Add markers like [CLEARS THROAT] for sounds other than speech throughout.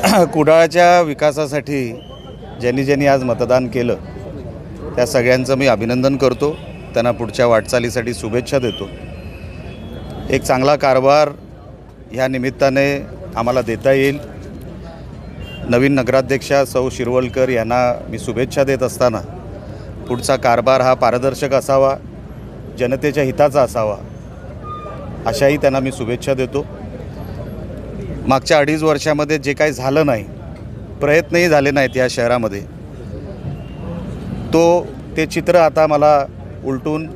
[CLEARS THROAT] कुडाळच्या विकासासाठी ज्यांनी ज्यांनी आज मतदान केलं त्या सगळ्यांचं मी अभिनंदन करतो. त्यांना पुढच्या वाटचालीसाठी शुभेच्छा देतो. एक चांगला कारभार ह्या निमित्ताने आम्हाला देता येईल. नवीन नगराध्यक्षा सौ शिरवलकर यांना मी शुभेच्छा देत असताना पुढचा कारभार हा पारदर्शक असावा जनतेच्या हिताचा असावा अशाही त्यांना मी शुभेच्छा देतो. मागच्या अडीच वर्षामध्ये जे काही झालं नाही प्रयत्नही झाले नाहीत या शहरामध्ये. तो ते चित्र आता मला उलटून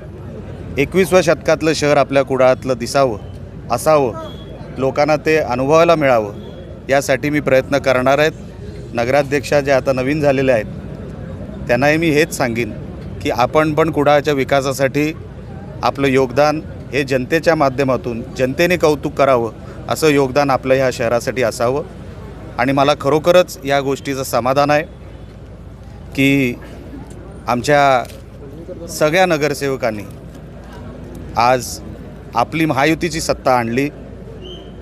एकवीसव्या शतकातलं शहर आपल्या कुडाळातलं दिसावं असावं लोकांना ते अनुभवायला मिळावं यासाठी मी प्रयत्न करणार आहेत. नगराध्यक्षा ज्या आता नवीन झालेल्या आहेत त्यांनाही मी हेच सांगेन की आपण पण कुडाळच्या विकासासाठी आपलं योगदान हे जनतेच्या माध्यमातून जनतेने कौतुक करावं असं योगदान आपलं ह्या शहरासाठी असावं. आणि मला खरोखरच या गोष्टीचं समाधान आहे की आमच्या सगळ्या नगरसेवकांनी आज आपली महायुतीची सत्ता आणली.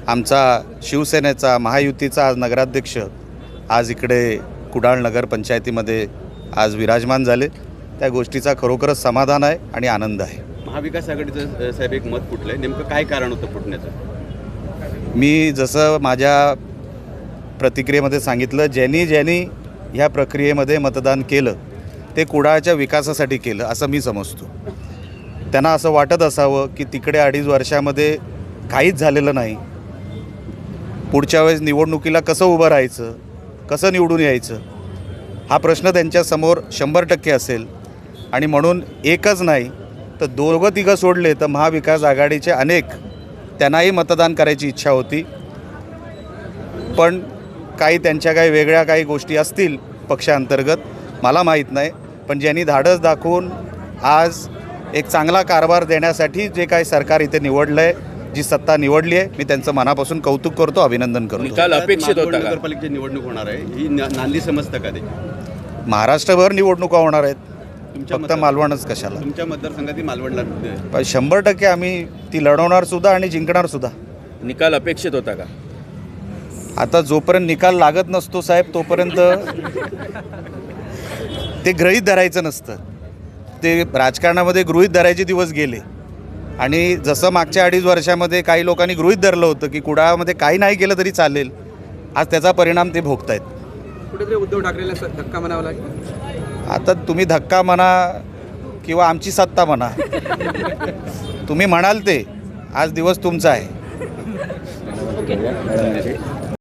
आमचा शिवसेनेचा महायुतीचा आज नगराध्यक्ष आज इकडे कुडाळ नगरपंचायतीमध्ये आज विराजमान झाले. त्या गोष्टीचा खरोखरच समाधान आहे आणि आनंद आहे. महाविकास आघाडीचं साहेब एक मत फुटलंय. नेमकं काय कारण होतं फुटण्याचं? मी जसं माझ्या प्रतिक्रियेमध्ये सांगितलं ज्यांनी ज्यांनी ह्या प्रक्रियेमध्ये मतदान केलं ते कुडाळच्या विकासासाठी केलं असं मी समजतो. त्यांना असं वाटत असावं की तिकडे अडीच वर्षामध्ये काहीच झालेलं नाही. पुढच्या वेळेस निवडणुकीला कसं उभं राहायचं कसं निवडून यायचं हा प्रश्न त्यांच्यासमोर शंभर टक्के असेल. आणि म्हणून एकच नाही तर दोघं तिघं सोडले तर महाविकास आघाडीचे अनेक त्यांनाही मतदान करायची इच्छा होती. पण काही त्यांच्या काही वेगळ्या काही गोष्टी असतील पक्षांतर्गत मला माहीत नाही. पण ज्यांनी धाडस दाखवून आज एक चांगला कारभार देण्यासाठी जे काही सरकार इथे निवडलं आहे जी सत्ता निवडली आहे मी त्यांचं मनापासून कौतुक करतो अभिनंदन करतो. निकाल अपेक्षित होता नगरपालिकेची निवडणूक होणार आहे ही नांदी समजतं का ते? महाराष्ट्रभर निवडणुका होणार आहेत. फक्त मालवणच कशाला? तुमच्या मतदारसंघात ही मालवणला पण शंभर टक्के आम्ही ती लढवणार सुद्धा आणि जिंकणार सुद्धा. निकाल अपेक्षित होता का? आता जोपर्यंत निकाल लागत नसतो साहेब तोपर्यंत ते गृहीत धरायचं नसतं. ते राजकारणामध्ये गृहीत धरायचे दिवस गेले. आणि जसं मागच्या अडीच वर्षामध्ये काही लोकांनी गृहीत धरलं होतं की कुडाळामध्ये काही नाही केलं तरी चालेल आज त्याचा परिणाम ते भोगतायत. कुठेतरी उद्धव ठाकरेला धक्का म्हणावा लागेल. आता तुम्ही धक्का म्हणा किंवा आमची सत्ता म्हणा. तुम्ही म्हणाल ते आज दिवस तुमचा आहे.